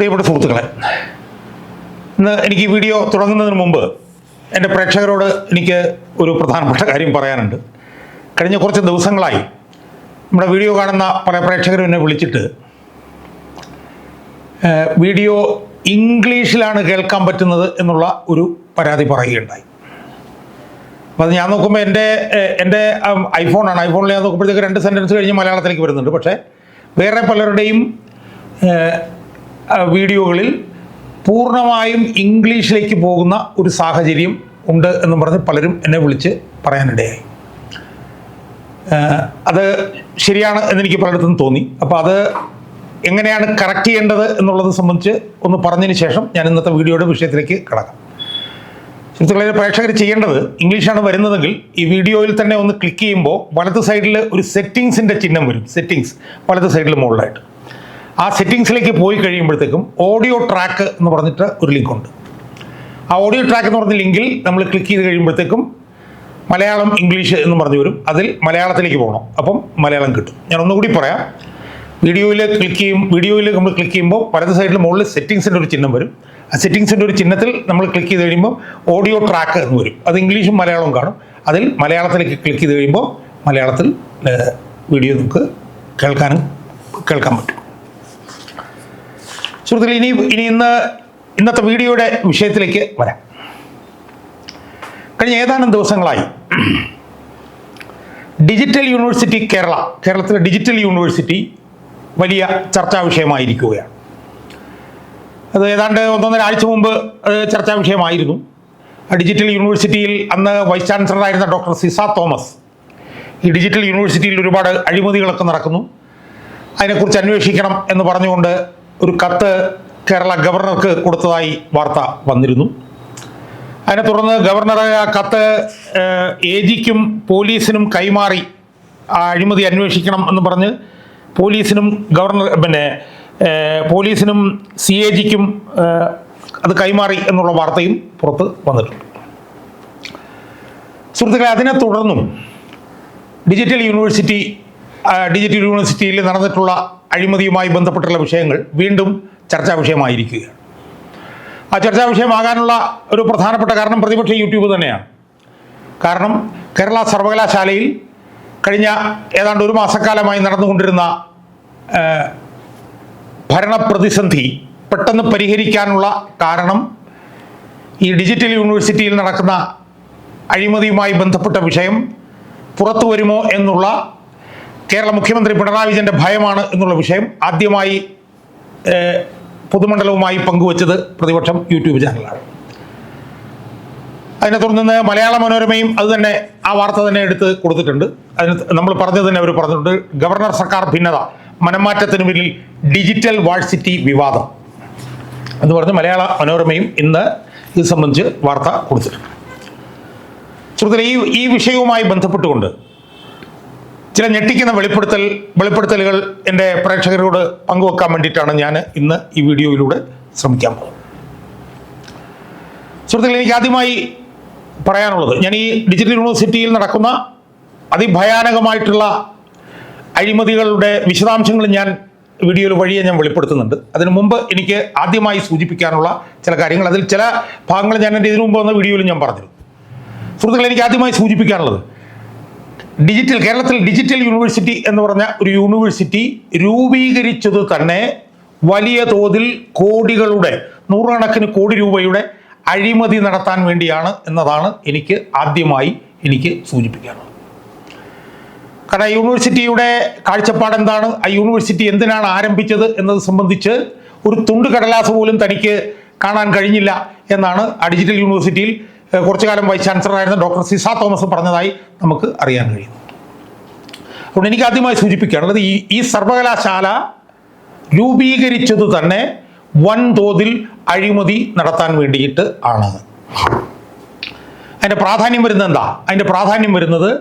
പ്രിയപ്പെട്ട സുഹൃത്തുക്കളെ ഇന്ന് എനിക്ക് ഈ വീഡിയോ തുടങ്ങുന്നതിന് മുമ്പ് എന്റെ പ്രേക്ഷകരോട് എനിക്ക് ഒരു പ്രധാനപ്പെട്ട കാര്യം പറയാനുണ്ട്. കഴിഞ്ഞ കുറച്ച് ദിവസങ്ങളായി നമ്മുടെ വീഡിയോ കാണുന്ന പല പ്രേക്ഷകരും എന്നെ വിളിച്ചിട്ട് വീഡിയോ ഇംഗ്ലീഷിലാണ് കേൾക്കാൻ പറ്റുന്നത് എന്നുള്ള ഒരു പരാതി പറയുകയുണ്ടായി. അപ്പോൾ അത് ഞാൻ നോക്കുമ്പോൾ എന്റെ എന്റെ ഐഫോണാണ്. ഐഫോണിൽ ഞാൻ നോക്കുമ്പോഴത്തേക്ക് രണ്ട് സെന്റൻസ് കഴിഞ്ഞ് മലയാളത്തിലേക്ക് വരുന്നുണ്ട്. പക്ഷേ വേറെ പലരുടെയും വീഡിയോകളിൽ പൂർണമായും ഇംഗ്ലീഷിലേക്ക് പോകുന്ന ഒരു സാഹചര്യം ഉണ്ട് എന്ന് പറഞ്ഞ് പലരും എന്നെ വിളിച്ച് പറയാനിടയായി. അത് ശരിയാണ് എന്നെനിക്ക് പലയിടത്തും തോന്നി. അപ്പോൾ അത് എങ്ങനെയാണ് കറക്റ്റ് ചെയ്യേണ്ടത് എന്നുള്ളത് സംബന്ധിച്ച് ഒന്ന് പറഞ്ഞതിന് ശേഷം ഞാൻ ഇന്നത്തെ വീഡിയോയുടെ വിഷയത്തിലേക്ക് കടക്കാം. സുഹൃത്തുക്കളെ പ്രേക്ഷകർ ചെയ്യേണ്ടത് ഇംഗ്ലീഷാണ് വരുന്നതെങ്കിൽ ഈ വീഡിയോയിൽ തന്നെ ഒന്ന് ക്ലിക്ക് ചെയ്യുമ്പോൾ വലത് സൈഡിൽ ഒരു സെറ്റിങ്സിന്റെ ചിഹ്നം വരും. സെറ്റിങ്സ് വലത് സൈഡിൽ മുകളിലായിട്ട്. ആ സെറ്റിങ്സിലേക്ക് പോയി കഴിയുമ്പോഴത്തേക്കും ഓഡിയോ ട്രാക്ക് എന്ന് പറഞ്ഞിട്ട് ഒരു ലിങ്ക് ഉണ്ട്. ആ ഓഡിയോ ട്രാക്ക് എന്ന് പറഞ്ഞ ലിങ്കിൽ നമ്മൾ ക്ലിക്ക് ചെയ്ത് കഴിയുമ്പോഴത്തേക്കും മലയാളം ഇംഗ്ലീഷ് എന്ന് പറഞ്ഞു വരും. അതിൽ മലയാളത്തിലേക്ക് പോകണം. അപ്പം മലയാളം കിട്ടും. ഞാൻ ഒന്നുകൂടി പറയാം. വീഡിയോയിൽ ക്ലിക്ക് ചെയ്യും വീഡിയോയിൽ നമ്മൾ ക്ലിക്ക് ചെയ്യുമ്പോൾ വലത് സൈഡിൽ മുകളിൽ സെറ്റിങ്സിന്റെ ഒരു ചിഹ്നം വരും. ആ സെറ്റിങ്സിന്റെ ഒരു ചിഹ്നത്തിൽ നമ്മൾ ക്ലിക്ക് ചെയ്ത് കഴിയുമ്പോൾ ഓഡിയോ ട്രാക്ക് എന്ന് വരും. അത് ഇംഗ്ലീഷും മലയാളവും കാണും. അതിൽ മലയാളത്തിലേക്ക് ക്ലിക്ക് ചെയ്ത് കഴിയുമ്പോൾ മലയാളത്തിൽ വീഡിയോ നമുക്ക് കേൾക്കാനും കേൾക്കാൻ പറ്റും. സുഹൃത്തുക്കളെ ഇനി ഇനി ഇന്ന് ഇന്നത്തെ വീഡിയോയുടെ വിഷയത്തിലേക്ക് വരാം. കഴിഞ്ഞ ഏതാനും ദിവസങ്ങളായി ഡിജിറ്റൽ യൂണിവേഴ്സിറ്റി കേരള കേരളത്തിലെ ഡിജിറ്റൽ യൂണിവേഴ്സിറ്റി വലിയ ചർച്ചാ വിഷയമായിരിക്കുകയാണ്. അത് ഏതാണ്ട് ഒന്നൊന്നര ആഴ്ച മുമ്പ് ചർച്ചാ വിഷയമായിരുന്നു. ഡിജിറ്റൽ യൂണിവേഴ്സിറ്റിയിൽ അന്ന് വൈസ് ചാൻസലറായിരുന്ന ഡോക്ടർ സിസ തോമസ് ഈ ഡിജിറ്റൽ യൂണിവേഴ്സിറ്റിയിൽ ഒരുപാട് അഴിമതികളൊക്കെ നടക്കുന്നു. അതിനെക്കുറിച്ച് അന്വേഷിക്കണം എന്ന് പറഞ്ഞുകൊണ്ട് ഒരു കത്ത് കേരള ഗവർണർക്ക് കൊടുത്തതായി വാർത്ത വന്നിരുന്നു. അതിനെ തുടർന്ന് ഗവർണർ ആ കത്ത് എ ജിക്കും പോലീസിനും കൈമാറി. ആ അഴിമതി അന്വേഷിക്കണം എന്ന് പറഞ്ഞ് പോലീസിനും ഗവർണർ പിന്നെ പോലീസിനും സി എ ജിക്കും അത് കൈമാറി എന്നുള്ള വാർത്തയും പുറത്ത് വന്നിട്ടുണ്ട്. സുഹൃത്തുക്കളെ അതിനെ തുടർന്നും ഡിജിറ്റൽ യൂണിവേഴ്സിറ്റി ഡിജിറ്റൽ യൂണിവേഴ്സിറ്റിയിൽ നടന്നിട്ടുള്ള അഴിമതിയുമായി ബന്ധപ്പെട്ടുള്ള വിഷയങ്ങൾ വീണ്ടും ചർച്ചാ വിഷയമായിരിക്കുകയാണ്. ആ ചർച്ചാ വിഷയമാകാനുള്ള ഒരു പ്രധാനപ്പെട്ട കാരണം പ്രതിപക്ഷ യൂട്യൂബ് തന്നെയാണ്. കാരണം കേരള സർവകലാശാലയിൽ കഴിഞ്ഞ ഏതാണ്ട് ഒരു മാസക്കാലമായി നടന്നുകൊണ്ടിരുന്ന ഭരണപ്രതിസന്ധി പെട്ടെന്ന് പരിഹരിക്കാനുള്ള കാരണം ഈ ഡിജിറ്റൽ യൂണിവേഴ്സിറ്റിയിൽ നടക്കുന്ന അഴിമതിയുമായി ബന്ധപ്പെട്ട വിഷയം പുറത്തു വരുമോ എന്നുള്ള കേരള മുഖ്യമന്ത്രി പിണറായി വിജയന്റെ ഭയമാണ് എന്നുള്ള വിഷയം ആദ്യമായി പൊതുമണ്ഡലവുമായി പങ്കുവച്ചത് പ്രതിപക്ഷം യൂട്യൂബ് ചാനലാണ്. അതിനെ തുടർന്ന് മലയാള മനോരമയും അത് തന്നെ ആ വാർത്ത തന്നെ എടുത്ത് കൊടുത്തിട്ടുണ്ട്. അതിന് നമ്മൾ പറഞ്ഞത് തന്നെ അവർ പറഞ്ഞിട്ടുണ്ട്. ഗവർണർ സർക്കാർ ഭിന്നത മനംമാറ്റത്തിന് പിന്നിൽ ഡിജിറ്റൽ വാഴ്സിറ്റി വിവാദം എന്ന് പറഞ്ഞ് മലയാള മനോരമയും ഇന്ന് ഇത് സംബന്ധിച്ച് വാർത്ത കൊടുത്തിട്ടുണ്ട്. സുഹൃത്തുക്കളെ ഈ ഈ വിഷയവുമായി ബന്ധപ്പെട്ടുകൊണ്ട് ചില ഞെട്ടിക്കുന്ന വെളിപ്പെടുത്തൽ വെളിപ്പെടുത്തലുകൾ എന്റെ പ്രേക്ഷകരോട് പങ്കുവെക്കാൻ വേണ്ടിയിട്ടാണ് ഞാൻ ഇന്ന് ഈ വീഡിയോയിലൂടെ ശ്രമിക്കാൻ പോകുന്നത്. സുഹൃത്തുക്കളെ എനിക്ക് ആദ്യമായി പറയാനുള്ളത് ഞാൻ ഈ ഡിജിറ്റൽ യൂണിവേഴ്സിറ്റിയിൽ നടക്കുന്ന അതിഭയാനകമായിട്ടുള്ള അഴിമതികളുടെ വിശദാംശങ്ങൾ ഞാൻ വീഡിയോയിൽ വഴിയെ ഞാൻ വെളിപ്പെടുത്തുന്നുണ്ട്. അതിനു മുമ്പ് എനിക്ക് ആദ്യമായി സൂചിപ്പിക്കാനുള്ള ചില കാര്യങ്ങൾ അതിൽ ചില ഭാഗങ്ങൾ ഞാൻ എന്റെ ഇതിനു മുമ്പ് വന്ന വീഡിയോയിൽ ഞാൻ പറഞ്ഞിരുന്നു. സുഹൃത്തുക്കളെ എനിക്ക് ആദ്യമായി സൂചിപ്പിക്കാനുള്ളത് ഡിജിറ്റൽ കേരളത്തിൽ ഡിജിറ്റൽ യൂണിവേഴ്സിറ്റി എന്ന് പറഞ്ഞ ഒരു യൂണിവേഴ്സിറ്റി രൂപീകരിച്ചത് തന്നെ വലിയ തോതിൽ കോടികളുടെ നൂറുകണക്കിന് കോടി രൂപയുടെ അഴിമതി നടത്താൻ വേണ്ടിയാണ് എന്നതാണ് എനിക്ക് ആദ്യമായി എനിക്ക് സൂചിപ്പിക്കാനുള്ളത്. കാരണം യൂണിവേഴ്സിറ്റിയുടെ കാഴ്ചപ്പാട് എന്താണ്? ആ യൂണിവേഴ്സിറ്റി എന്തിനാണ് ആരംഭിച്ചത് എന്നത് സംബന്ധിച്ച് ഒരു തുണ്ട് കടലാസ് പോലും തനിക്ക് കാണാൻ കഴിഞ്ഞില്ല എന്നാണ് ആ ഡിജിറ്റൽ യൂണിവേഴ്സിറ്റിയിൽ കുറച്ചു കാലം വൈസ് ചാൻസലറായിരുന്ന ഡോക്ടർ സിസ തോമസ് പറഞ്ഞതായി നമുക്ക് അറിയാൻ കഴിയും. അതുകൊണ്ട് എനിക്ക് ആദ്യമായി സൂചിപ്പിക്കാനുള്ളത് ഈ ഈ സർവകലാശാല രൂപീകരിച്ചത് തന്നെ വൻതോതിൽ അഴിമതി നടത്താൻ വേണ്ടിയിട്ട് ആണ്. അതിന്റെ പ്രാധാന്യം വരുന്നത് എന്താ? അതിന്റെ പ്രാധാന്യം വരുന്നത്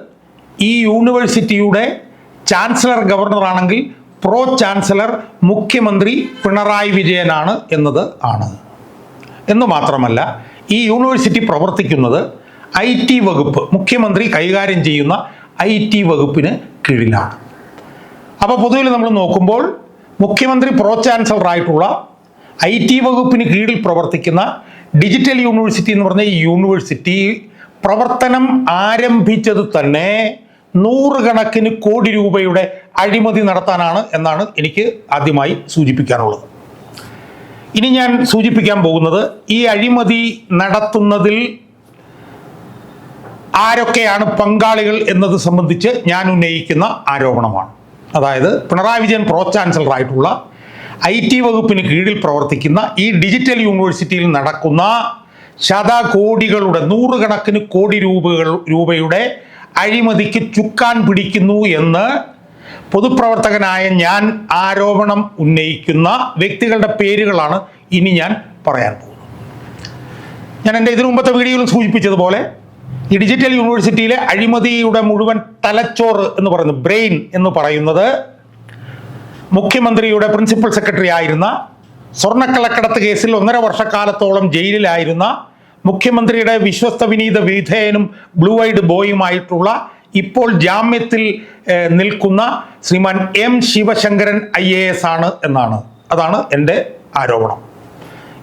ഈ യൂണിവേഴ്സിറ്റിയുടെ ചാൻസലർ ഗവർണറാണെങ്കിൽ പ്രോ ചാൻസലർ മുഖ്യമന്ത്രി പിണറായി വിജയനാണ് എന്നത് ആണ്. എന്ന് മാത്രമല്ല ഈ യൂണിവേഴ്സിറ്റി പ്രവർത്തിക്കുന്നത് ഐ ടി വകുപ്പ് മുഖ്യമന്ത്രി കൈകാര്യം ചെയ്യുന്ന ഐ ടി വകുപ്പിന് കീഴിലാണ്. അപ്പോൾ പൊതുവിൽ നമ്മൾ നോക്കുമ്പോൾ മുഖ്യമന്ത്രി പ്രോ ചാൻസലർ ആയിട്ടുള്ള ഐ ടി വകുപ്പിന് കീഴിൽ പ്രവർത്തിക്കുന്ന ഡിജിറ്റൽ യൂണിവേഴ്സിറ്റി എന്ന് പറഞ്ഞ ഈ യൂണിവേഴ്സിറ്റി പ്രവർത്തനം ആരംഭിച്ചത് തന്നെ നൂറുകണക്കിന് കോടി രൂപയുടെ അഴിമതി നടത്താനാണ് എന്നാണ് എനിക്ക് ആദ്യമായി സൂചിപ്പിക്കാനുള്ളത്. ഇനി ഞാൻ സൂചിപ്പിക്കാൻ പോകുന്നത് ഈ അഴിമതി നടത്തുന്നതിൽ ആരൊക്കെയാണ് പങ്കാളികൾ എന്നത് സംബന്ധിച്ച് ഞാൻ ഉന്നയിക്കുന്ന ആരോപണമാണ്. അതായത് പിണറായി വിജയൻ പ്രോ ചാൻസലർ ആയിട്ടുള്ള ഐ ടി വകുപ്പിന് കീഴിൽ പ്രവർത്തിക്കുന്ന ഈ ഡിജിറ്റൽ യൂണിവേഴ്സിറ്റിയിൽ നടക്കുന്ന ശതകോടികളുടെ നൂറുകണക്കിന് കോടി രൂപകൾ രൂപയുടെ അഴിമതിക്ക് ചുക്കാൻ പിടിക്കുന്നു എന്ന് പൊതുപ്രവർത്തകനായ ഞാൻ ആരോപണം ഉന്നയിക്കുന്ന വ്യക്തികളുടെ പേരുകളാണ് ഇനി ഞാൻ പറയാൻ പോകുന്നത്. ഞാൻ എന്റെ ഇതിനു മുമ്പത്തെ വീഡിയോയിൽ സൂചിപ്പിച്ചതുപോലെ ഈ ഡിജിറ്റൽ യൂണിവേഴ്സിറ്റിയിലെ അഴിമതിയുടെ മുഴുവൻ തലച്ചോറ് എന്ന് പറയുന്നത് ബ്രെയിൻ എന്ന് പറയുന്നത് മുഖ്യമന്ത്രിയുടെ പ്രിൻസിപ്പൽ സെക്രട്ടറി ആയിരുന്ന സ്വർണക്കള്ളക്കടത്ത് കേസിൽ ഒന്നര വർഷക്കാലത്തോളം ജയിലിലായിരുന്ന മുഖ്യമന്ത്രിയുടെ വിശ്വസ്ത വിനീത വിധേയനും ബ്ലൂ ഐഡ് ബോയുമായിട്ടുള്ള ഇപ്പോൾ ജാമ്യത്തിൽ നിൽക്കുന്ന Sriman M Sivasankaran I A S ആണ് എന്നാണ്. അതാണ് എന്റെ ആരോപണം.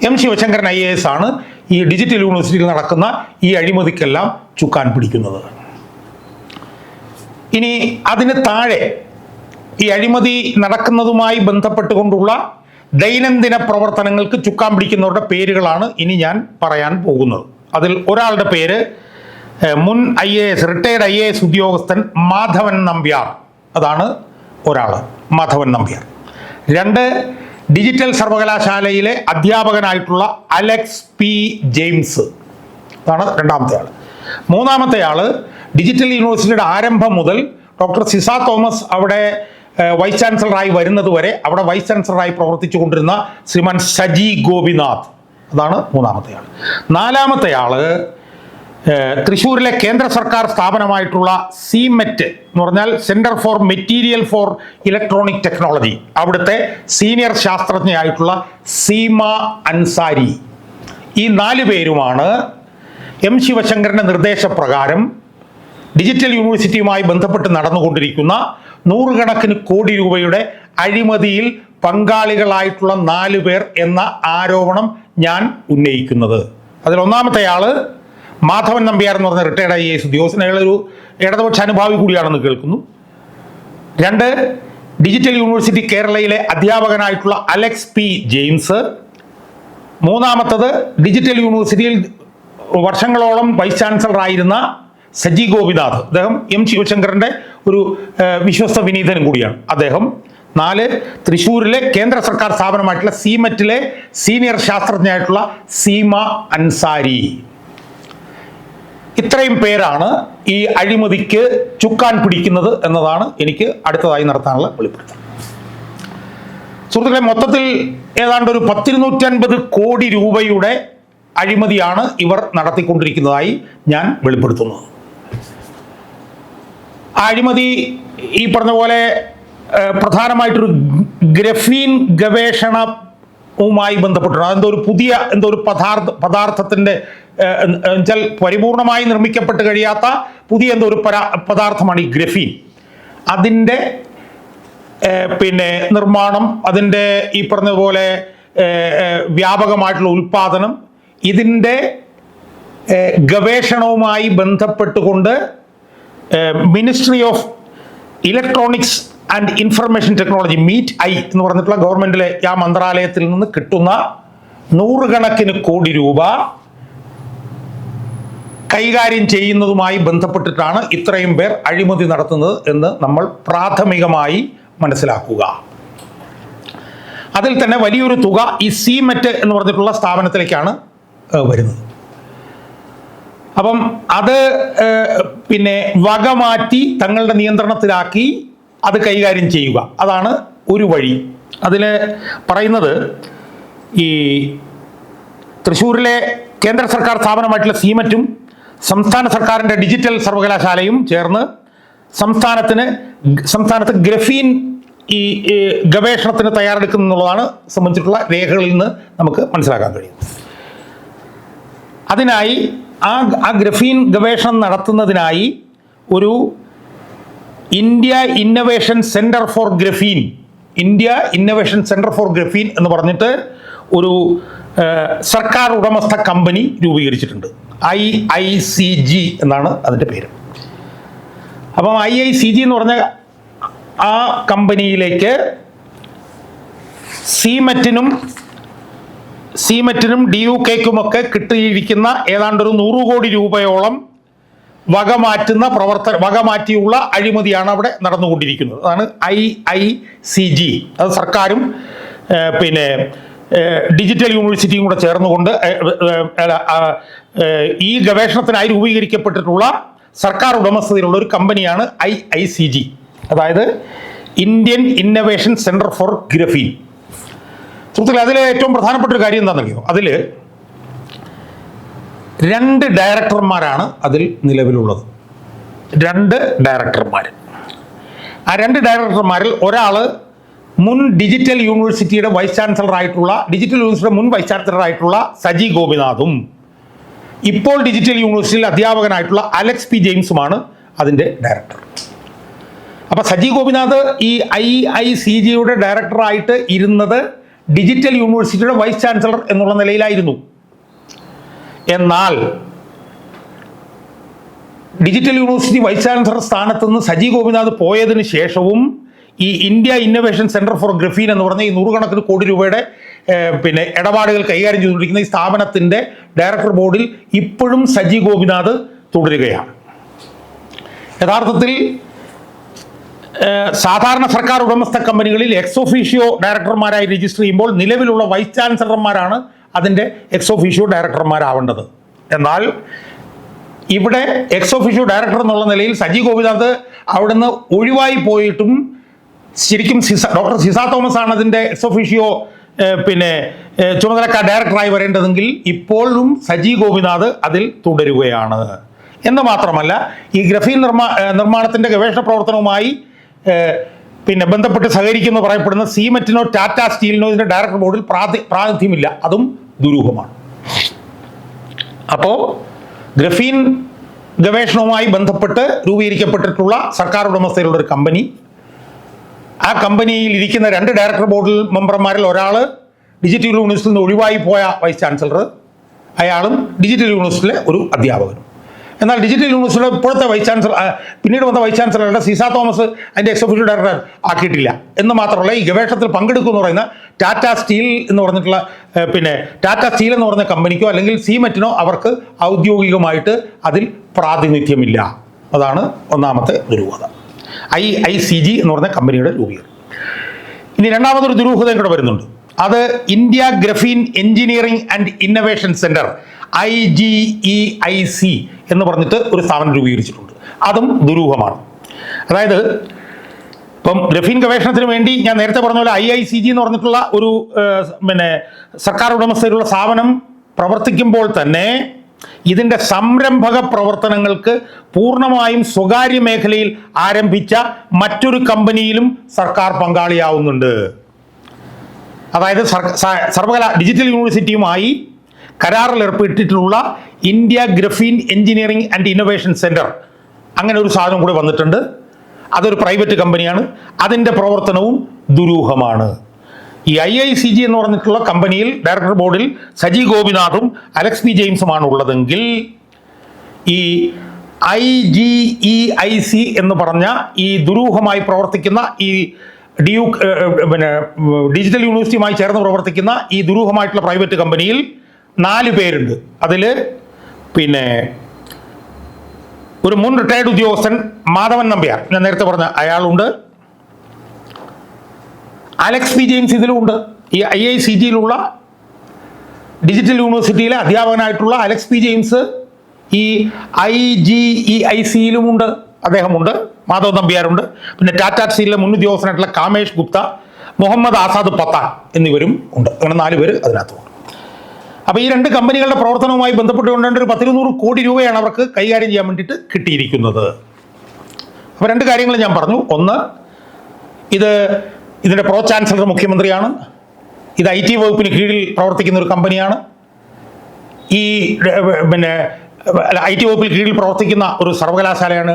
M Sivasankaran I A S ആണ് ഈ ഡിജിറ്റൽ യൂണിവേഴ്സിറ്റിയിൽ നടക്കുന്ന ഈ അഴിമതിക്കെല്ലാം ചുക്കാൻ പിടിക്കുന്നത്. ഇനി അതിന് താഴെ ഈ അഴിമതി നടക്കുന്നതുമായി ബന്ധപ്പെട്ടുകൊണ്ടുള്ള ദൈനംദിന പ്രവർത്തനങ്ങൾക്ക് ചുക്കാൻ പിടിക്കുന്നവരുടെ പേരുകളാണ് ഇനി ഞാൻ പറയാൻ പോകുന്നത്. അതിൽ ഒരാളുടെ പേര് മുൻ I A S retired I A S ഉദ്യോഗസ്ഥൻ മാധവൻ നമ്പ്യാർ. അതാണ് ഒരാൾ മാധവൻ നമ്പ്യാർ. രണ്ട് ഡിജിറ്റൽ സർവകലാശാലയിലെ അധ്യാപകനായിട്ടുള്ള അലക്സ് പി ജെയിംസ്. അതാണ് രണ്ടാമത്തെ ആൾ മൂന്നാമത്തെ ആൾ ഡിജിറ്റൽ യൂണിവേഴ്സിറ്റിയുടെ ആരംഭം മുതൽ ഡോക്ടർ സിസ തോമസ് അവിടെ വൈസ് ചാൻസലറായി വരുന്നത് വരെ അവിടെ വൈസ് ചാൻസലറായി പ്രവർത്തിച്ചു കൊണ്ടിരുന്ന ശ്രീമാൻ സജി ഗോപിനാഥ്. അതാണ് മൂന്നാമത്തെ ആൾ നാലാമത്തെ ആൾ തൃശ്ശൂരിലെ കേന്ദ്ര സർക്കാർ സ്ഥാപനമായിട്ടുള്ള സിമെറ്റ് എന്ന് പറഞ്ഞാൽ centre for material for electronic technology അവിടുത്തെ സീനിയർ ശാസ്ത്രജ്ഞയായിട്ടുള്ള സീമ അൻസാരി. ഈ നാല് പേരുമാണ് എം ശിവശങ്കരന്റെ നിർദ്ദേശപ്രകാരം ഡിജിറ്റൽ യൂണിവേഴ്സിറ്റിയുമായി ബന്ധപ്പെട്ട് നടന്നുകൊണ്ടിരിക്കുന്ന നൂറുകണക്കിന് കോടി രൂപയുടെ അഴിമതിയിൽ പങ്കാളികളായിട്ടുള്ള നാല് പേർ എന്ന ആരോപണം ഞാൻ ഉന്നയിക്കുന്നത്. അതിൽ ഒന്നാമത്തെ ആൾ മാധവൻ നമ്പ്യാർ എന്ന് പറഞ്ഞ റിട്ടയർഡ് ഐ എസ് ഉദ്യോഗസ്ഥൻ ഇടതുപക്ഷ അനുഭാവി കൂടിയാണെന്ന് കേൾക്കുന്നു. രണ്ട് ഡിജിറ്റൽ യൂണിവേഴ്സിറ്റി കേരളയിലെ അധ്യാപകനായിട്ടുള്ള അലക്സ് പി ജെയിംസ്. മൂന്നാമത്തത് ഡിജിറ്റൽ യൂണിവേഴ്സിറ്റിയിൽ വർഷങ്ങളോളം വൈസ് ചാൻസലർ ആയിരുന്ന സജി ഗോപിനാഥ്. അദ്ദേഹം എം ശിവശങ്കറിന്റെ ഒരു വിശ്വസ്ത വിനീതനും കൂടിയാണ് അദ്ദേഹം. നാല് തൃശ്ശൂരിലെ കേന്ദ്ര സർക്കാർ സ്ഥാപനമായിട്ടുള്ള സീമെറ്റിലെ സീനിയർ ശാസ്ത്രജ്ഞയായിട്ടുള്ള സീമ അൻസാരി. ഇത്രയും പേരാണ് ഈ അഴിമതിക്ക് ചുക്കാൻ പിടിക്കുന്നത് എന്നതാണ് എനിക്ക് അടുത്തതായി നടത്താനുള്ള വെളിപ്പെടുത്തൽ. സുഹൃത്തുക്കളെ മൊത്തത്തിൽ ഏതാണ്ട് ഒരു പത്തിരുന്നൂറ്റൻപത് കോടി രൂപയുടെ അഴിമതിയാണ് ഇവർ നടത്തിക്കൊണ്ടിരിക്കുന്നതായി ഞാൻ വെളിപ്പെടുത്തുന്നത് അഴിമതി ഈ പറഞ്ഞ പോലെ പ്രധാനമായിട്ടൊരു ഗ്രഫീൻ ഗവേഷണവുമായി ബന്ധപ്പെട്ടുണ്ട് അതെന്തോ ഒരു പുതിയ എന്തോ ഒരു പദാർത്ഥ പദാർത്ഥത്തിന്റെ വെച്ചാൽ പരിപൂർണമായി നിർമ്മിക്കപ്പെട്ട് കഴിയാത്ത പുതിയ എന്തോ ഒരു പരാ പദാർത്ഥമാണ് ഈ ഗ്രഫീൻ. അതിന്റെ പിന്നെ നിർമ്മാണം അതിന്റെ ഈ പറഞ്ഞതുപോലെ വ്യാപകമായിട്ടുള്ള ഉൽപാദനം ഇതിന്റെ ഗവേഷണവുമായി ബന്ധപ്പെട്ടുകൊണ്ട് ministry of electronics and information technology MeitY എന്ന് പറഞ്ഞിട്ടുള്ള ഗവൺമെന്റിലെ ആ മന്ത്രാലയത്തിൽ നിന്ന് കിട്ടുന്ന നൂറുകണക്കിന് കോടി രൂപ കൈകാര്യം ചെയ്യുന്നതുമായി ബന്ധപ്പെട്ടിട്ടാണ് ഇത്രയും പേർ അഴിമതി നടത്തുന്നത് എന്ന് നമ്മൾ പ്രാഥമികമായി മനസ്സിലാക്കുക. അതിൽ തന്നെ വലിയൊരു തുക ഈ സിമെറ്റ് എന്ന് പറഞ്ഞിട്ടുള്ള സ്ഥാപനത്തിലേക്കാണ് വരുന്നത്. അപ്പം അത് പിന്നെ വകമാറ്റി തങ്ങളുടെ നിയന്ത്രണത്തിലാക്കി അത് കൈകാര്യം ചെയ്യുക. അതാണ് ഒരു വഴി. അതിൽ പറയുന്നത് ഈ തൃശ്ശൂരിലെ കേന്ദ്ര സർക്കാർ സ്ഥാപനമായിട്ടുള്ള സീമറ്റും സംസ്ഥാന സർക്കാരിന്റെ ഡിജിറ്റൽ സർവകലാശാലയും ചേർന്ന് സംസ്ഥാനത്തിന് സംസ്ഥാനത്ത് ഗ്രഫീൻ ഈ ഗവേഷണത്തിന് തയ്യാറെടുക്കുന്നു എന്നുള്ളതാണ് സംബന്ധിച്ചിട്ടുള്ള രേഖകളിൽ നിന്ന് നമുക്ക് മനസ്സിലാക്കാൻ കഴിയും അതിനായി ആ ആ ഗ്രഫീൻ ഗവേഷണം നടത്തുന്നതിനായി ഒരു India innovation centre for graphene India innovation centre for graphene എന്ന് പറഞ്ഞിട്ട് ഒരു സർക്കാർ ഉടമസ്ഥ കമ്പനി രൂപീകരിച്ചിട്ടുണ്ട്. ഐ ഐ സി ജി എന്നാണ് അതിന്റെ പേര്. അപ്പം ഐ ഐ സി ജി എന്ന് പറഞ്ഞ ആ കമ്പനിയിലേക്ക് സീമെറ്റിനും സീമെറ്റിനും ഡി യു കെക്കുമൊക്കെ കിട്ടിയിരിക്കുന്ന ഏതാണ്ട് ഒരു നൂറ് കോടി രൂപയോളം വക മാറ്റുന്ന പ്രവർത്തന വക മാറ്റിയുള്ള അഴിമതിയാണ് അവിടെ നടന്നുകൊണ്ടിരിക്കുന്നത്. അതാണ് ഐ ഐ സി ജി. അത് സർക്കാരും പിന്നെ ഡിജിറ്റൽ യൂണിവേഴ്സിറ്റിയും കൂടെ ചേർന്നുകൊണ്ട് ഈ ഗവേഷണത്തിനായി രൂപീകരിക്കപ്പെട്ടിട്ടുള്ള സർക്കാർ ഉടമസ്ഥതയിലുള്ള ഒരു കമ്പനിയാണ് ഐ ഐ സി ജി. അതായത് Indian innovation centre for graphene. സുഹൃത്തുക്കളെ അതിലെ ഏറ്റവും പ്രധാനപ്പെട്ട ഒരു കാര്യം എന്താണെന്നറിയോ? അതിൽ രണ്ട് ഡയറക്ടർമാരാണ് അതിൽ നിലവിലുള്ളത്. രണ്ട് ഡയറക്ടർമാർ ആ രണ്ട് ഡയറക്ടർമാരിൽ ഒരാൾ മുൻ ഡിജിറ്റൽ യൂണിവേഴ്സിറ്റിയുടെ വൈസ് ചാൻസലർ ആയിട്ടുള്ള ഡിജിറ്റൽ യൂണിവേഴ്സിറ്റിയുടെ മുൻ വൈസ് ചാൻസലർ ആയിട്ടുള്ള സജി ഗോപിനാഥും ഇപ്പോൾ ഡിജിറ്റൽ യൂണിവേഴ്സിറ്റിയിൽ അധ്യാപകനായിട്ടുള്ള അലക്സ് പി ജെയിംസുമാണ് അതിന്റെ ഡയറക്ടർ. അപ്പോൾ സജി ഗോപിനാഥ് ഈ ഐ ഐ സി ജിയുടെ ഡയറക്ടറായിട്ട് ഇരുന്നത് ഡിജിറ്റൽ യൂണിവേഴ്സിറ്റിയുടെ വൈസ് ചാൻസലർ എന്നുള്ള നിലയിലായിരുന്നു. എന്നാൽ ഡിജിറ്റൽ യൂണിവേഴ്സിറ്റി വൈസ് ചാൻസലർ സ്ഥാനത്ത് നിന്ന് സജി ഗോപിനാഥ് പോയതിനു ശേഷവും ഈ India innovation centre for graphene എന്ന് പറഞ്ഞ ഈ നൂറുകണക്കിന് കോടി രൂപയുടെ പിന്നെ ഇടപാടുകൾ കൈകാര്യം ചെയ്തുകൊണ്ടിരിക്കുന്ന ഈ സ്ഥാപനത്തിന്റെ ഡയറക്ടർ ബോർഡിൽ ഇപ്പോഴും സജി ഗോപിനാഥ് തുടരുകയാണ്. യഥാർത്ഥത്തിൽ സാധാരണ സർക്കാർ ഉടമസ്ഥ കമ്പനികളിൽ എക്സ് ഒഫീഷ്യോ ഡയറക്ടർമാരായി രജിസ്റ്റർ ചെയ്യുമ്പോൾ നിലവിലുള്ള വൈസ് ചാൻസലർമാരാണ് അതിന്റെ എക്സ് ഒഫീഷ്യോ ഡയറക്ടർമാരാവേണ്ടത് എന്നാൽ ഇവിടെ എക്സ് ഒഫീഷ്യോ ഡയറക്ടർ എന്നുള്ള നിലയിൽ സജി ഗോപിനാഥ് അവിടുന്ന് ഒഴിവായി പോയിട്ടും ശരിക്കും സിസ ഡോക്ടർ സിസ തോമസ് ആണ് അതിന്റെ എക്സ് ഒഫീഷ്യോ പിന്നെ ചുമതലക്കാർ ഡയറക്ടറായി വരേണ്ടതെങ്കിൽ ഇപ്പോഴും സജി ഗോപിനാഥ് അതിൽ തുടരുകയാണ്. എന്ന് മാത്രമല്ല ഈ ഗ്രഫീൻ നിർമ്മാ നിർമ്മാണത്തിന്റെ ഗവേഷണ പ്രവർത്തനവുമായി പിന്നെ ബന്ധപ്പെട്ട് സഹകരിക്കുമെന്ന് പറയപ്പെടുന്ന സീമെറ്റിനോ ടാറ്റ സ്റ്റീലിനോ ഇതിന്റെ ഡയറക്ടർ ബോർഡിൽ പ്രാതി പ്രാതിനിധ്യമില്ല. അതും ദുരൂഹമാണ്. അപ്പോൾ ഗ്രഫീൻ ഗവേഷണവുമായി ബന്ധപ്പെട്ട് രൂപീകരിക്കപ്പെട്ടിട്ടുള്ള സർക്കാർ ഉടമസ്ഥയിലുള്ള ഒരു കമ്പനി. ആ കമ്പനിയിൽ ഇരിക്കുന്ന രണ്ട് ഡയറക്ടർ ബോർഡിൽ മെമ്പർമാരിൽ ഒരാൾ ഡിജിറ്റൽ യൂണിവേഴ്സിറ്റിയിൽ നിന്ന് ഒഴിവായി പോയ വൈസ് ചാൻസലർ. അയാളും ഡിജിറ്റൽ യൂണിവേഴ്സിറ്റിയിലെ ഒരു അധ്യാപകനും. എന്നാൽ ഡിജിറ്റൽ യൂണിവേഴ്സിറ്റിയുടെ ഇപ്പോഴത്തെ വൈസ് ചാൻസലർ പിന്നീട് വന്ന വൈസ് ചാൻസലറുടെ സീസ തോമസ് അതിന്റെ എക്സിക്യൂട്ടീവ് ഡയറക്ടർ ആക്കിയിട്ടില്ല. എന്ന് മാത്രമല്ല ഈ ഗവേഷണത്തിൽ പങ്കെടുക്കും എന്ന് പറയുന്ന ടാറ്റ സ്റ്റീൽ എന്ന് പറഞ്ഞിട്ടുള്ള പിന്നെ ടാറ്റ സ്റ്റീൽ എന്ന് പറഞ്ഞ കമ്പനിക്കോ അല്ലെങ്കിൽ സീമെറ്റിനോ അവർക്ക് ഔദ്യോഗികമായിട്ട് അതിൽ പ്രാതിനിധ്യമില്ല. അതാണ് ഒന്നാമത്തെ ദുരൂഹത ഐ ഐ സി ജി എന്ന് പറഞ്ഞ കമ്പനിയുടെ രൂപീകരണം. ഇനി രണ്ടാമതൊരു ദുരൂഹതയും കൂടെ വരുന്നുണ്ട്. അത് India graphene engineering and innovation centre I G E I C എന്ന് പറഞ്ഞിട്ട് ഒരു സ്ഥാപനം രൂപീകരിച്ചിട്ടുണ്ട്. അതും ദുരൂഹമാണ്. അതായത് ഇപ്പം ഗ്രഫീൻ ഗവേഷണത്തിന് വേണ്ടി ഞാൻ നേരത്തെ പറഞ്ഞ പോലെ ഐ ഐ സി ജി എന്ന് പറഞ്ഞിട്ടുള്ള ഒരു പിന്നെ സർക്കാർ ഉടമസ്ഥയിലുള്ള സ്ഥാപനം പ്രവർത്തിക്കുമ്പോൾ തന്നെ ഇതിന്റെ സംരംഭക പ്രവർത്തനങ്ങൾക്ക് പൂർണമായും സ്വകാര്യ മേഖലയിൽ ആരംഭിച്ച മറ്റൊരു കമ്പനിയിലും സർക്കാർ പങ്കാളിയാവുന്നുണ്ട്. അതായത് സർ- സർവകലാ ഡിജിറ്റൽ യൂണിവേഴ്സിറ്റിയുമായി കരാറിൽ ഏർപ്പെട്ടിട്ടുള്ള India graphene engineering and innovation centre അങ്ങനെ ഒരു സാധനം കൂടെ വന്നിട്ടുണ്ട്. അതൊരു പ്രൈവറ്റ് കമ്പനിയാണ്. അതിന്റെ പ്രവർത്തനവും ദുരൂഹമാണ്. ഈ ഐ ഐ സി ജി എന്ന് പറഞ്ഞിട്ടുള്ള കമ്പനിയിൽ ഡയറക്ടർ ബോർഡിൽ സജി ഗോപിനാഥും അലക്സ് പി ജെയിംസുമാണ് ഉള്ളതെങ്കിൽ ഈ I G E I C എന്ന് പറഞ്ഞ ഈ ദുരൂഹമായി പ്രവർത്തിക്കുന്ന ഈ ഡ്യൂക്ക് പിന്നെ ഡിജിറ്റൽ യൂണിവേഴ്സിറ്റിയുമായി ചേർന്ന് പ്രവർത്തിക്കുന്ന ഈ ദുരൂഹമായിട്ടുള്ള പ്രൈവറ്റ് കമ്പനിയിൽ നാല് പേരുണ്ട്. അതിൽ പിന്നെ ഒരു മുൻ റിട്ടയർഡ് ഉദ്യോഗസ്ഥൻ മാധവൻ നമ്പ്യാർ. ഞാൻ നേരത്തെ പറഞ്ഞ അയാളുണ്ട്. അലക്സ് പി ജെയിംസ് ഇതിലുമുണ്ട്. ഈ ഐ ഐ സി ജിയിലുള്ള ഡിജിറ്റൽ യൂണിവേഴ്സിറ്റിയിലെ അധ്യാപകനായിട്ടുള്ള അലക്സ് പി ജെയിംസ് ഈ ഐ ജി ഇ ഐ സിയിലുമുണ്ട് അദ്ദേഹമുണ്ട്. മാധവ് നമ്പ്യാരുണ്ട്. പിന്നെ ടാറ്റാ സിയിലെ മുൻ ഉദ്യോഗസ്ഥനായിട്ടുള്ള കാമേഷ് ഗുപ്ത മുഹമ്മദ് ആസാദ് പത്താൻ എന്നിവരും ഉണ്ട്. അങ്ങനെ നാല് പേര് അതിനകത്തുണ്ട് അപ്പോൾ ഈ രണ്ട് കമ്പനികളുടെ പ്രവർത്തനവുമായി ബന്ധപ്പെട്ടുകൊണ്ട് ഒരു പത്തിരുന്നൂറ് കോടി രൂപയാണ് അവർക്ക് കൈകാര്യം ചെയ്യാൻ വേണ്ടിയിട്ട് കിട്ടിയിരിക്കുന്നത്. അപ്പോൾ രണ്ട് കാര്യങ്ങൾ ഞാൻ പറഞ്ഞു. ഒന്ന് ഇത് ഇതിന്റെ പ്രോ ചാൻസലർ മുഖ്യമന്ത്രിയാണ്. ഇത് ഐ ടി വകുപ്പിന് കീഴിൽ പ്രവർത്തിക്കുന്ന ഒരു കമ്പനിയാണ്. ഈ പിന്നെ ഐ ടി വകുപ്പിൽ കീഴിൽ പ്രവർത്തിക്കുന്ന ഒരു സർവകലാശാലയാണ്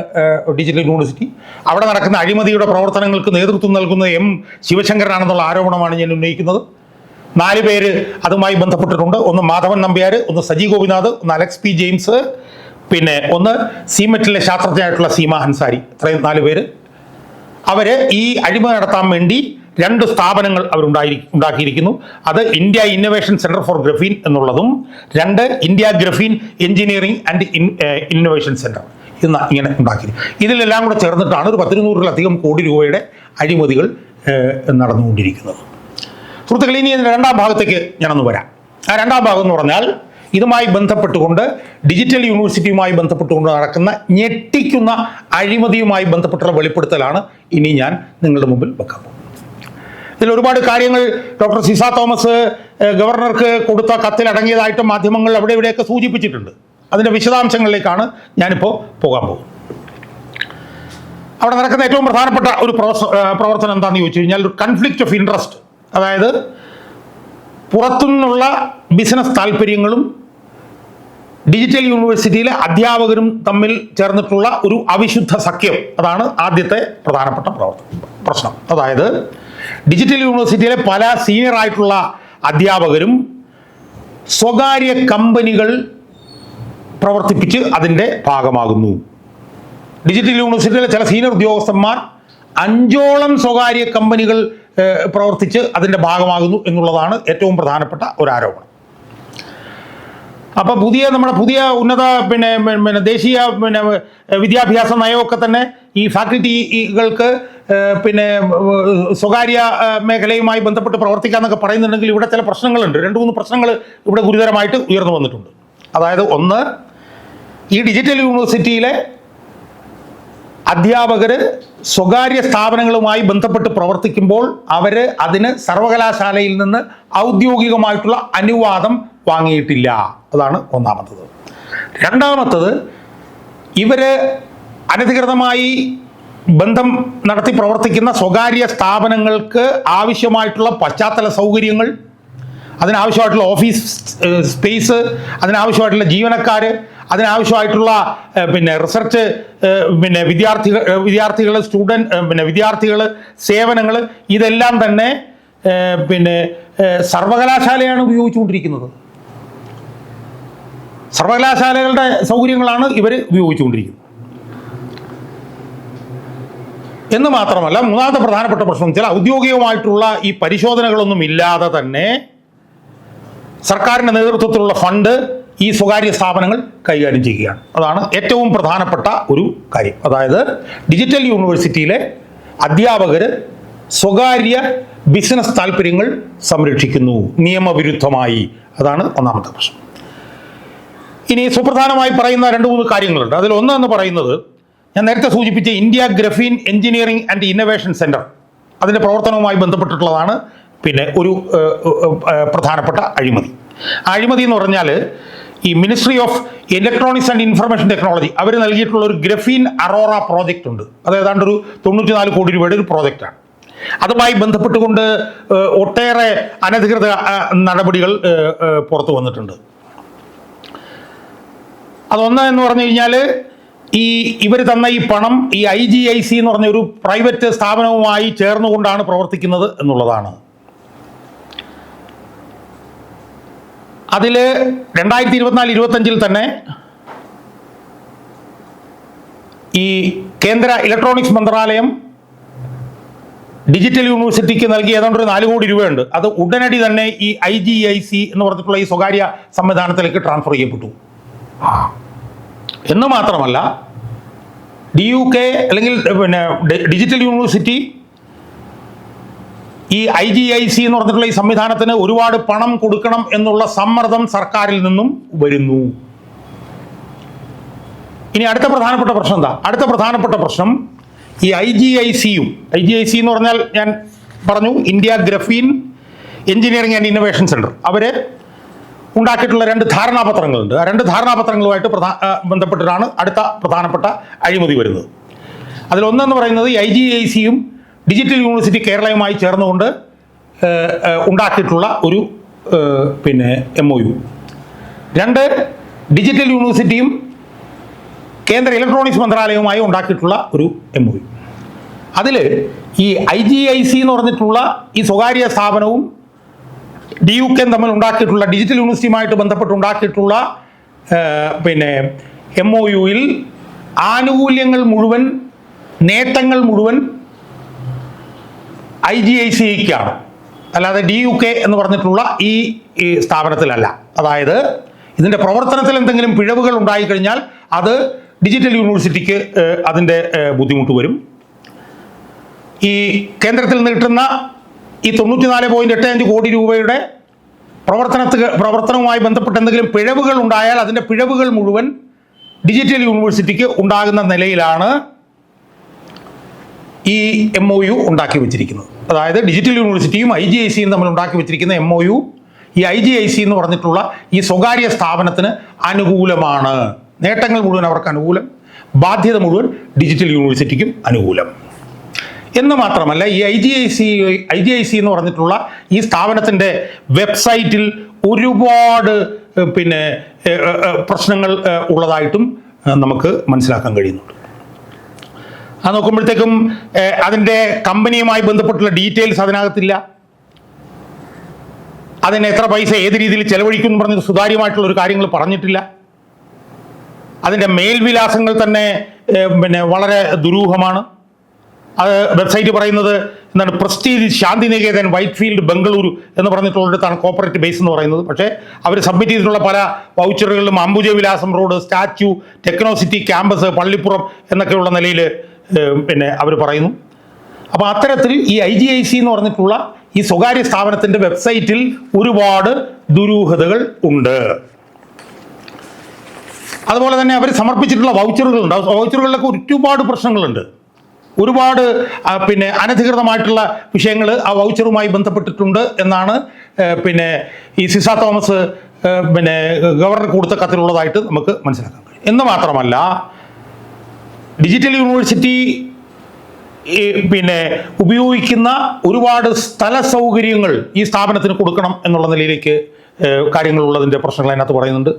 ഡിജിറ്റൽ യൂണിവേഴ്സിറ്റി. അവിടെ നടക്കുന്ന അഴിമതിയുടെ പ്രവർത്തനങ്ങൾക്ക് നേതൃത്വം നൽകുന്ന എം ശിവശങ്കരനാണെന്നുള്ള ആരോപണമാണ് ഞാൻ ഉന്നയിക്കുന്നത്. നാല് പേര് അതുമായി ബന്ധപ്പെട്ടിട്ടുണ്ട്. ഒന്ന് മാധവൻ നമ്പ്യാർ ഒന്ന് സജി ഗോപിനാഥ് ഒന്ന് അലക്സ് പി ജെയിംസ് പിന്നെ ഒന്ന് സീമറ്റിലെ ശാസ്ത്രജ്ഞനായിട്ടുള്ള സീമ ഹൻസാരി ഇത്രയും നാല് പേര്. അവർ ഈ അഴിമതി നടത്താൻ വേണ്ടി രണ്ട് സ്ഥാപനങ്ങൾ അവരുണ്ടായി ഉണ്ടാക്കിയിരിക്കുന്നു. അത് India innovation centre for graphene എന്നുള്ളതും രണ്ട് India graphene engineering and innovation centre എന്ന ഇങ്ങനെ ഉണ്ടാക്കി ഇതിലെല്ലാം കൂടെ ചേർന്നിട്ടാണ് ഒരു പത്തിരുന്നൂറിലധികം കോടി രൂപയുടെ അഴിമതികൾ നടന്നുകൊണ്ടിരിക്കുന്നത്. സുഹൃത്തുക്കളെ ഇനി രണ്ടാം ഭാഗത്തേക്ക് ഞാനൊന്ന് വരാം. ആ രണ്ടാം ഭാഗം എന്ന് പറഞ്ഞാൽ ഇതുമായി ബന്ധപ്പെട്ടുകൊണ്ട് ഡിജിറ്റൽ യൂണിവേഴ്സിറ്റിയുമായി ബന്ധപ്പെട്ടുകൊണ്ട് നടക്കുന്ന ഞെട്ടിക്കുന്ന അഴിമതിയുമായി ബന്ധപ്പെട്ടുള്ള വെളിപ്പെടുത്തലാണ് ഇനി ഞാൻ നിങ്ങളുടെ മുമ്പിൽ വെക്കാൻ പോകുന്നത്. ഇതിൽ ഒരുപാട് കാര്യങ്ങൾ ഡോക്ടർ സിസ തോമസ് ഗവർണർക്ക് കൊടുത്ത കത്തിൽ അടങ്ങിയതായിട്ട് മാധ്യമങ്ങൾ അവിടെ ഇവിടെയൊക്കെ സൂചിപ്പിച്ചിട്ടുണ്ട്. അതിന്റെ വിശദാംശങ്ങളിലേക്കാണ് ഞാനിപ്പോൾ പോകാൻ പോകുന്നത്. അവിടെ നടക്കുന്ന ഏറ്റവും പ്രധാനപ്പെട്ട ഒരു പ്രവർത്തനം എന്താണെന്ന് ചോദിച്ചു കഴിഞ്ഞാൽ ഒരു കൺഫ്ലിക്റ്റ് ഓഫ് ഇൻട്രസ്റ്റ് അതായത് പുറത്തുനിന്നുള്ള ബിസിനസ് താല്പര്യങ്ങളും ഡിജിറ്റൽ യൂണിവേഴ്സിറ്റിയിലെ അധ്യാപകരും തമ്മിൽ ചേർന്നിട്ടുള്ള ഒരു അവിശുദ്ധ സഖ്യം. അതാണ് ആദ്യത്തെ പ്രധാനപ്പെട്ട പ്രശ്നം. അതായത് ഡിജിറ്റൽ യൂണിവേഴ്സിറ്റിയിലെ പല സീനിയർ ആയിട്ടുള്ള അധ്യാപകരും സ്വകാര്യ കമ്പനികൾ പ്രവർത്തിപ്പിച്ച് അതിന്റെ ഭാഗമാകുന്നു. ഡിജിറ്റൽ യൂണിവേഴ്സിറ്റിയിലെ ചില സീനിയർ ഉദ്യോഗസ്ഥന്മാർ അഞ്ചോളം സ്വകാര്യ കമ്പനികൾ പ്രവർത്തിച്ച് അതിന്റെ ഭാഗമാകുന്നു എന്നുള്ളതാണ് ഏറ്റവും പ്രധാനപ്പെട്ട ഒരു ആരോപണം. അപ്പോൾ പുതിയ നമ്മുടെ പുതിയ ഉന്നത പിന്നെ പിന്നെ ദേശീയ പിന്നെ വിദ്യാഭ്യാസ നയമൊക്കെ തന്നെ ഈ ഫാക്കൽറ്റികൾക്ക് പിന്നെ സ്വകാര്യ മേഖലയുമായി ബന്ധപ്പെട്ട് പ്രവർത്തിക്കാമെന്നൊക്കെ പറയുന്നുണ്ടെങ്കിൽ ഇവിടെ ചില പ്രശ്നങ്ങളുണ്ട്. രണ്ട് മൂന്ന് പ്രശ്നങ്ങൾ ഇവിടെ ഗുരുതരമായിട്ട് ഉയർന്നു വന്നിട്ടുണ്ട്. അതായത് ഒന്ന് ഈ ഡിജിറ്റൽ യൂണിവേഴ്സിറ്റിയിലെ അധ്യാപകർ സ്വകാര്യ സ്ഥാപനങ്ങളുമായി ബന്ധപ്പെട്ട് പ്രവർത്തിക്കുമ്പോൾ അവർ അതിന് സർവകലാശാലയിൽ നിന്ന് ഔദ്യോഗികമായിട്ടുള്ള അനുവാദം വാങ്ങിയിട്ടില്ല. അതാണ് ഒന്നാമത്തത്. രണ്ടാമത്തത് ഇവർ അനധികൃതമായി ബന്ധം നടത്തി പ്രവർത്തിക്കുന്ന സ്വകാര്യ സ്ഥാപനങ്ങൾക്ക് ആവശ്യമായിട്ടുള്ള പശ്ചാത്തല സൗകര്യങ്ങൾ അതിനാവശ്യമായിട്ടുള്ള ഓഫീസ് സ്പേസ് അതിനാവശ്യമായിട്ടുള്ള ജീവനക്കാർ അതിനാവശ്യമായിട്ടുള്ള പിന്നെ റിസർച്ച് പിന്നെ വിദ്യാർത്ഥികൾ വിദ്യാർത്ഥികൾ സ്റ്റുഡന്റ് പിന്നെ വിദ്യാർത്ഥികൾ സേവനങ്ങൾ ഇതെല്ലാം തന്നെ പിന്നെ സർവകലാശാലയാണ് ഉപയോഗിച്ചുകൊണ്ടിരിക്കുന്നത്. സർവകലാശാലകളുടെ സൗകര്യങ്ങളാണ് ഇവർ ഉപയോഗിച്ചുകൊണ്ടിരിക്കുന്നത്. എന്ന് മാത്രമല്ല മൂന്നാമത്തെ പ്രധാനപ്പെട്ട പ്രശ്നം വെച്ചാൽ ഔദ്യോഗികമായിട്ടുള്ള ഈ പരിശോധനകളൊന്നും ഇല്ലാതെ തന്നെ സർക്കാരിന്റെ നേതൃത്വത്തിലുള്ള ഫണ്ട് ഈ സ്വകാര്യ സ്ഥാപനങ്ങൾ കൈകാര്യം ചെയ്യുകയാണ്. അതാണ് ഏറ്റവും പ്രധാനപ്പെട്ട ഒരു കാര്യം. അതായത് ഡിജിറ്റൽ യൂണിവേഴ്സിറ്റിയിലെ അധ്യാപകർ സ്വകാര്യ ബിസിനസ് താല്പര്യങ്ങൾ സംരക്ഷിക്കുന്നു നിയമവിരുദ്ധമായി. അതാണ് ഒന്നാമത്തെ പ്രശ്നം. ഇനി സുപ്രധാനമായി പറയുന്ന രണ്ട് മൂന്ന് കാര്യങ്ങളുണ്ട്. അതിൽ ഒന്നെന്ന് പറയുന്നത് ഞാൻ നേരത്തെ സൂചിപ്പിച്ച India graphene engineering and innovation centre അതിന്റെ പ്രവർത്തനവുമായി ബന്ധപ്പെട്ടിട്ടുള്ളതാണ് പിന്നെ ഒരു പ്രധാനപ്പെട്ട അഴിമതി. അഴിമതി എന്ന് പറഞ്ഞാൽ ഈ ministry of electronics and information technology അവർ നൽകിയിട്ടുള്ള ഒരു ഗ്രഫീൻ അറോറ പ്രോജക്റ്റ് ഉണ്ട്. അത് ഏതാണ്ട് ഒരു തൊണ്ണൂറ്റിനാല് കോടി രൂപയുടെ ഒരു പ്രോജക്റ്റാണ് അതുമായി ബന്ധപ്പെട്ടുകൊണ്ട് ഒട്ടേറെ അനധികൃത നടപടികൾ പുറത്തു വന്നിട്ടുണ്ട്. അതൊന്ന് എന്ന് പറഞ്ഞു കഴിഞ്ഞാൽ ഈ ഇവർ തന്ന ഈ പണം ഈ ഐ ജി ഐ സി എന്ന് പറഞ്ഞ ഒരു പ്രൈവറ്റ് സ്ഥാപനവുമായി ചേർന്നുകൊണ്ടാണ് പ്രവർത്തിക്കുന്നത് എന്നുള്ളതാണ്. അതിൽ രണ്ടായിരത്തി ഇരുപത്തിനാല് ഇരുപത്തഞ്ചിൽ തന്നെ ഈ കേന്ദ്ര ഇലക്ട്രോണിക്സ് മന്ത്രാലയം ഡിജിറ്റൽ യൂണിവേഴ്സിറ്റിക്ക് നൽകിയ ഏതാണ്ട് ഒരു നാല് കോടി രൂപയുണ്ട്. അത് ഉടനടി തന്നെ ഈ ഐ ജി ഐ സി എന്ന് പറഞ്ഞിട്ടുള്ള ഈ സ്വകാര്യ സംവിധാനത്തിലേക്ക് ട്രാൻസ്ഫർ ചെയ്യപ്പെട്ടു. എന്ന് മാത്രമല്ല ഡി യു കെ അല്ലെങ്കിൽ പിന്നെ ഡിജിറ്റൽ യൂണിവേഴ്സിറ്റി ഈ ഐ ജി ഐ സി എന്ന് പറഞ്ഞിട്ടുള്ള ഈ സംവിധാനത്തിന് ഒരുപാട് പണം കൊടുക്കണം എന്നുള്ള സമ്മർദ്ദം സർക്കാരിൽ നിന്നും വരുന്നു. ഇനി അടുത്ത പ്രധാനപ്പെട്ട പ്രശ്നം എന്താ? അടുത്ത പ്രധാനപ്പെട്ട പ്രശ്നം ഈ ഐ ജി ഐ സിയും ഐ ജി ഐ സി എന്ന് പറഞ്ഞാൽ ഞാൻ പറഞ്ഞു India graphene engineering and innovation centre അവർ ഉണ്ടാക്കിയിട്ടുള്ള രണ്ട് ധാരണാപത്രങ്ങളുണ്ട്. ആ രണ്ട് ധാരണാപത്രങ്ങളുമായിട്ട് പ്രധാ ബന്ധപ്പെട്ടിട്ടാണ് അടുത്ത പ്രധാനപ്പെട്ട അഴിമതി വരുന്നത്. അതിലൊന്നെന്ന് പറയുന്നത് ഐ ജി ഐ സിയും ഡിജിറ്റൽ യൂണിവേഴ്സിറ്റി കേരളയുമായി ചേർന്നുകൊണ്ട് ഉണ്ടാക്കിയിട്ടുള്ള ഒരു പിന്നെ എം ഒ യു രണ്ട് ഡിജിറ്റൽ യൂണിവേഴ്സിറ്റിയും കേന്ദ്ര ഇലക്ട്രോണിക്സ് മന്ത്രാലയവുമായി ഉണ്ടാക്കിയിട്ടുള്ള ഒരു എം ഒ യു അതിൽ ഈ ഐ ജി ഐ സി എന്ന് പറഞ്ഞിട്ടുള്ള ഈ സ്വകാര്യ സ്ഥാപനവും ഡി യു കെയും തമ്മിൽ ഉണ്ടാക്കിയിട്ടുള്ള ഡിജിറ്റൽ യൂണിവേഴ്സിറ്റിയുമായിട്ട് ബന്ധപ്പെട്ട് ഉണ്ടാക്കിയിട്ടുള്ള പിന്നെ എം ഒ യുയിൽ ആനുകൂല്യങ്ങൾ മുഴുവൻ നേട്ടങ്ങൾ മുഴുവൻ ഐ ജി ഐ സിക്കാണ് അല്ലാതെ ഡി യു കെ എന്ന് പറഞ്ഞിട്ടുള്ള ഈ ഈ സ്ഥാപനത്തിലല്ല. അതായത് ഇതിന്റെ പ്രവർത്തനത്തിൽ എന്തെങ്കിലും പിഴവുകൾ ഉണ്ടായിക്കഴിഞ്ഞാൽ അത് ഡിജിറ്റൽ യൂണിവേഴ്സിറ്റിക്ക് അതിന്റെ ബുദ്ധിമുട്ട് വരും. ഈ കേന്ദ്രത്തിൽ നിന്ന് കിട്ടുന്ന ഈ തൊണ്ണൂറ്റിനാല് പോയിന്റ് എട്ട് അഞ്ച് കോടി രൂപയുടെ പ്രവർത്തനത്തിൽ പ്രവർത്തനവുമായി ബന്ധപ്പെട്ട് എന്തെങ്കിലും പിഴവുകൾ ഉണ്ടായാൽ അതിന്റെ പിഴവുകൾ മുഴുവൻ ഡിജിറ്റൽ യൂണിവേഴ്സിറ്റിക്ക് ഉണ്ടാകുന്ന നിലയിലാണ് ഈ എം ഒ യു ഉണ്ടാക്കി വെച്ചിരിക്കുന്നത്. അതായത് ഡിജിറ്റൽ യൂണിവേഴ്സിറ്റിയും ഐ ജി ഐ സിയും തമ്മിൽ ഉണ്ടാക്കി വെച്ചിരിക്കുന്ന എം ഒ യു ഈ ഐ ജി ഐ സി എന്ന് പറഞ്ഞിട്ടുള്ള ഈ സ്വകാര്യ സ്ഥാപനത്തിന് അനുകൂലമാണ്. നേട്ടങ്ങൾ മുഴുവൻ അവർക്ക് അനുകൂലം ബാധ്യത മുഴുവൻ ഡിജിറ്റൽ യൂണിവേഴ്സിറ്റിക്കും അനുകൂലം. എന്ന് മാത്രമല്ല ഈ I G I C I G I C എന്ന് പറഞ്ഞിട്ടുള്ള ഈ സ്ഥാപനത്തിന്റെ വെബ്സൈറ്റിൽ ഒരുപാട് പിന്നെ പ്രശ്നങ്ങൾ ഉള്ളതായിട്ടും നമുക്ക് മനസ്സിലാക്കാൻ കഴിയുന്നുണ്ട്. അത് നോക്കുമ്പോഴത്തേക്കും അതിന്റെ കമ്പനിയുമായി ബന്ധപ്പെട്ടുള്ള ഡീറ്റെയിൽസ് അതിനകത്തില്ല. അതിന് എത്ര പൈസ ഏത് രീതിയിൽ ചെലവഴിക്കും എന്ന് പറഞ്ഞ് സുതാര്യമായിട്ടുള്ള ഒരു കാര്യങ്ങൾ പറഞ്ഞിട്ടില്ല. അതിന്റെ മേൽവിലാസങ്ങൾ തന്നെ പിന്നെ വളരെ ദുരൂഹമാണ്. അത് വെബ്സൈറ്റ് പറയുന്നത് എന്താണ് prestige Shantiniketan white field Bengaluru എന്ന് പറഞ്ഞിട്ടുള്ളിടത്താണ് കോപ്പറേറ്റ് ബേസ് എന്ന് പറയുന്നത്. പക്ഷേ അവർ സബ്മിറ്റ് ചെയ്തിട്ടുള്ള പല വൗച്ചറുകളിലും Ambuja Vilasam road statue Technocity campus Pallippuram എന്നൊക്കെയുള്ള നിലയിൽ പിന്നെ അവർ പറയുന്നു. അപ്പോൾ അത്തരത്തിൽ ഈ ഐ ജി ഐ സി എന്ന് പറഞ്ഞിട്ടുള്ള ഈ സ്വകാര്യ സ്ഥാപനത്തിന്റെ വെബ്സൈറ്റിൽ ഒരുപാട് ദുരൂഹതകൾ ഉണ്ട്. അതുപോലെ തന്നെ അവർ സമർപ്പിച്ചിട്ടുള്ള വൗച്ചറുകളുണ്ട്. ആ വൗച്ചറുകളിലൊക്കെ ഒരുപാട് പ്രശ്നങ്ങളുണ്ട്. ഒരുപാട് പിന്നെ അനധികൃതമായിട്ടുള്ള വിഷയങ്ങൾ ആ വൗച്ചറുമായി ബന്ധപ്പെട്ടിട്ടുണ്ട് എന്നാണ് പിന്നെ ഈ സിസ തോമസ് പിന്നെ ഗവർണർ കൊടുത്ത കത്തിലുള്ളതായിട്ട് നമുക്ക് മനസ്സിലാക്കാൻ കഴിയും. എന്ന് മാത്രമല്ല ഡിജിറ്റൽ യൂണിവേഴ്സിറ്റി പിന്നെ ഉപയോഗിക്കുന്ന ഒരുപാട് സ്ഥല സൗകര്യങ്ങൾ ഈ സ്ഥാപനത്തിന് കൊടുക്കണം എന്നുള്ള നിലയിലേക്ക് കാര്യങ്ങളുള്ളതിന്റെ പ്രശ്നങ്ങൾ അതിനകത്ത് പറയുന്നുണ്ട്.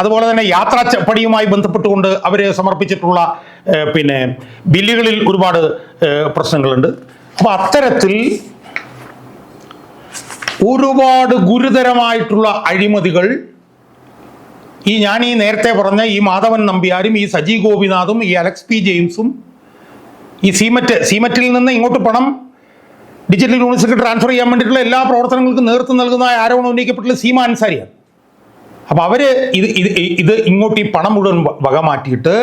അതുപോലെ തന്നെ യാത്രാ ചപ്പടിയുമായി ബന്ധപ്പെട്ടുകൊണ്ട് അവർ സമർപ്പിച്ചിട്ടുള്ള പിന്നെ ബില്ലുകളിൽ ഒരുപാട് പ്രശ്നങ്ങളുണ്ട്. അപ്പോൾ അത്തരത്തിൽ ഒരുപാട് ഗുരുതരമായിട്ടുള്ള അഴിമതികൾ ഈ ഞാൻ ഈ നേരത്തെ പറഞ്ഞ ഈ മാധവൻ നമ്പ്യാരും ഈ സജി ഗോപിനാഥും ഈ അലക്സ് പി ജെയിംസും ഈ സീമറ്റ് സീമറ്റിൽ നിന്ന് ഇങ്ങോട്ട് പണം ഡിജിറ്റൽ യൂണിവേഴ്സിറ്റി ട്രാൻസ്ഫർ ചെയ്യാൻ വേണ്ടിയിട്ടുള്ള എല്ലാ പ്രവർത്തനങ്ങൾക്കും നേതൃത്വം നൽകുന്ന ആരോപണം ഉന്നയിക്കപ്പെട്ടുള്ള സീമ അൻസാരിയാണ്. അപ്പോൾ അവർ ഇത് ഇത് ഇത് ഇങ്ങോട്ട് ഈ പണം മുഴുവൻ വക മാറ്റിയിട്ട്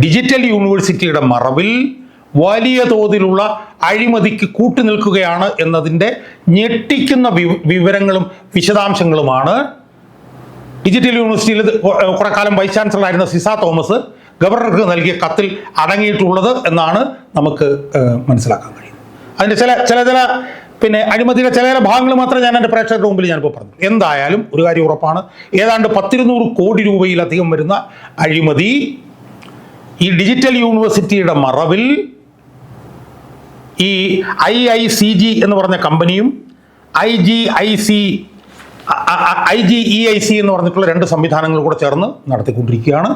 ഡിജിറ്റൽ യൂണിവേഴ്സിറ്റിയുടെ മറവിൽ വലിയ തോതിലുള്ള അഴിമതിക്ക് കൂട്ടുനിൽക്കുകയാണ് എന്നതിന്റെ ഞെട്ടിക്കുന്ന വിവരങ്ങളും വിശദാംശങ്ങളുമാണ് ഡിജിറ്റൽ യൂണിവേഴ്സിറ്റിയിൽ കുറെ കാലം വൈസ് ചാൻസലർ ആയിരുന്ന സിസ തോമസ് ഗവർണർക്ക് നൽകിയ കത്തിൽ അടങ്ങിയിട്ടുള്ളത് എന്നാണ് നമുക്ക് മനസ്സിലാക്കാൻ കഴിയുന്നത്. അതിന്റെ ചില ചില ചില പിന്നെ അഴിമതിയുടെ ചില ചില ഭാഗങ്ങൾ മാത്രമേ ഞാൻ എന്റെ പ്രേക്ഷകരുടെ മുമ്പിൽ ഞാനിപ്പോൾ പറഞ്ഞു. എന്തായാലും ഒരു കാര്യം ഉറപ്പാണ്. ഏതാണ്ട് പത്തിരുന്നൂറ് കോടി രൂപയിലധികം വരുന്ന അഴിമതി ഈ ഡിജിറ്റൽ യൂണിവേഴ്സിറ്റിയുടെ മറവിൽ ഈ ഐ ഐ സി ജി എന്ന് പറഞ്ഞ കമ്പനിയും I G I C I G E I C എന്ന് പറഞ്ഞിട്ടുള്ള രണ്ട് സംവിധാനങ്ങൾ കൂടെ ചേർന്ന് നടത്തിക്കൊണ്ടിരിക്കുകയാണ്.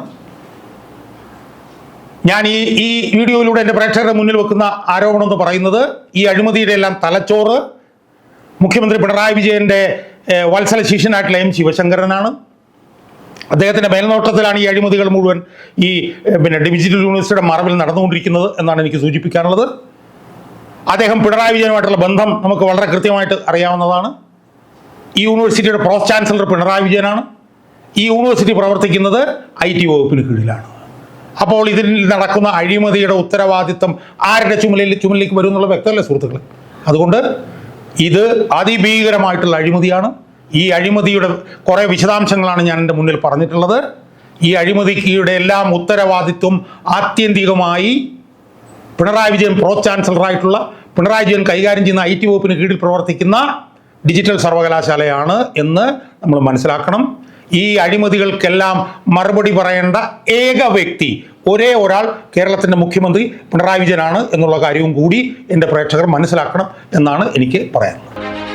ഞാൻ ഈ ഈ വീഡിയോയിലൂടെ എന്റെ പ്രേക്ഷകരുടെ മുന്നിൽ വെക്കുന്ന ആരോപണം എന്ന് പറയുന്നത് ഈ അഴിമതിയുടെ എല്ലാം തലച്ചോറ്. മുഖ്യമന്ത്രി പിണറായി വിജയന്റെ വത്സല ശിഷ്യനായിട്ടുള്ള എം ശിവശങ്കരനാണ്. അദ്ദേഹത്തിന്റെ മേൽനോട്ടത്തിലാണ് ഈ അഴിമതികൾ മുഴുവൻ ഈ പിന്നെ ഡിജിറ്റൽ യൂണിവേഴ്സിറ്റിയുടെ മറവിൽ നടന്നുകൊണ്ടിരിക്കുന്നത് എന്നാണ് എനിക്ക് സൂചിപ്പിക്കാനുള്ളത്. അദ്ദേഹം പിണറായി വിജയനുമായിട്ടുള്ള ബന്ധം നമുക്ക് വളരെ കൃത്യമായിട്ട് അറിയാവുന്നതാണ്. ഈ യൂണിവേഴ്സിറ്റിയുടെ പ്രോസ് ചാൻസലർ പിണറായി വിജയനാണ്. ഈ യൂണിവേഴ്സിറ്റി പ്രവർത്തിക്കുന്നത് ഐ ടി വകുപ്പിന് കീഴിലാണ്. അപ്പോൾ ഇതിൽ നടക്കുന്ന അഴിമതിയുടെ ഉത്തരവാദിത്തം ആരുടെ ചുമലിൽ ചുമലിലേക്ക് വരും എന്നുള്ള വ്യക്തമല്ലേ സുഹൃത്തുക്കളെ? അതുകൊണ്ട് ഇത് അതിഭീകരമായിട്ടുള്ള അഴിമതിയാണ്. ഈ അഴിമതിയുടെ കുറേ വിശദാംശങ്ങളാണ് ഞാൻ എന്റെ മുന്നിൽ പറഞ്ഞിട്ടുള്ളത്. ഈ അഴിമതിയുടെ എല്ലാം ഉത്തരവാദിത്വം ആത്യന്തികമായി പിണറായി വിജയൻ പ്രോ ചാൻസലറായിട്ടുള്ള പിണറായി വിജയൻ കൈകാര്യം ചെയ്യുന്ന ഐ ടി വകുപ്പിന് കീഴിൽ പ്രവർത്തിക്കുന്ന ഡിജിറ്റൽ സർവകലാശാലയാണ് എന്ന് നമ്മൾ മനസ്സിലാക്കണം. ഈ അഴിമതികൾക്കെല്ലാം മറുപടി പറയേണ്ട ഏക വ്യക്തി ഒരേ ഒരാൾ കേരളത്തിന്റെ മുഖ്യമന്ത്രി പിണറായി വിജയനാണ് എന്നുള്ള കാര്യവും കൂടി എന്റെ പ്രേക്ഷകർ മനസ്സിലാക്കണം എന്നാണ് എനിക്ക് പറയാനുള്ളത്.